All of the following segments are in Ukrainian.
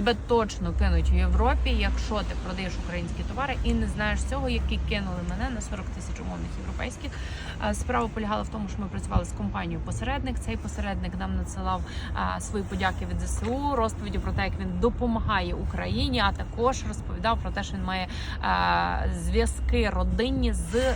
тебе точно кинуть в Європі, якщо ти продаєш українські товари і не знаєш цього, які кинули мене на 40 тисяч умовних європейських. Е, Справа полягала в тому, що ми працювали з компанією посередник. Цей посередник нам надсилав е, свої подяки від ЗСУ, розповіді про те, як він допомагає Україні, а також розповідав про те, що він має е, зв'язки родинні з.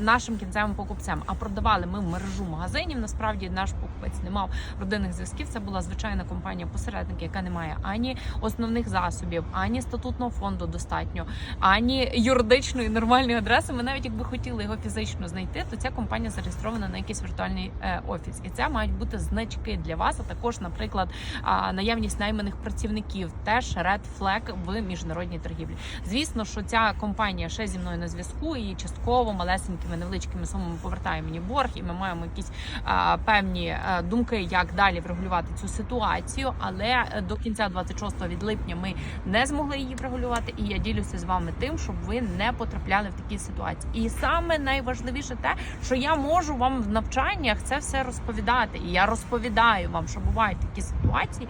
Нашим кінцевим покупцем, а продавали ми мережу магазинів. Насправді наш покупець не мав родинних зв'язків. Це була звичайна компанія посередник, яка не має ані основних засобів, ані статутного фонду достатньо, ані юридичної нормальної адреси. Ми навіть якби хотіли його фізично знайти, то ця компанія зареєстрована на якийсь віртуальний е, офіс, і це мають бути значки для вас. А також, наприклад, наявність найманих працівників, теж red flag в міжнародній торгівлі. Звісно, що ця компанія ще зі мною на зв'язку і частково малесенькими невеличкими сумами повертає мені борг, і ми маємо якісь а, певні е, думки, як далі врегулювати цю ситуацію. Але е, до кінця 26 від липня ми не змогли її врегулювати. І я ділюся з вами тим, щоб ви не потрапляли в такі ситуації. І саме найважливіше те, що я можу вам в навчаннях це все розповідати. І я розповідаю вам, що бувають такі ситуації,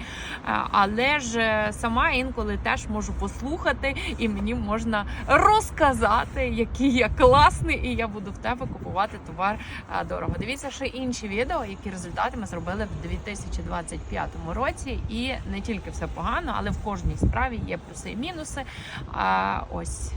Е, але ж сама інколи теж можу послухати, і мені можна розказати, який я класний, і я буду в тебе купувати товар е, дорого. Дивіться ще інші відео, які результати ми зробили в 2025 році. І не тільки все погано, але в кожній справі є плюси і мінуси. А ось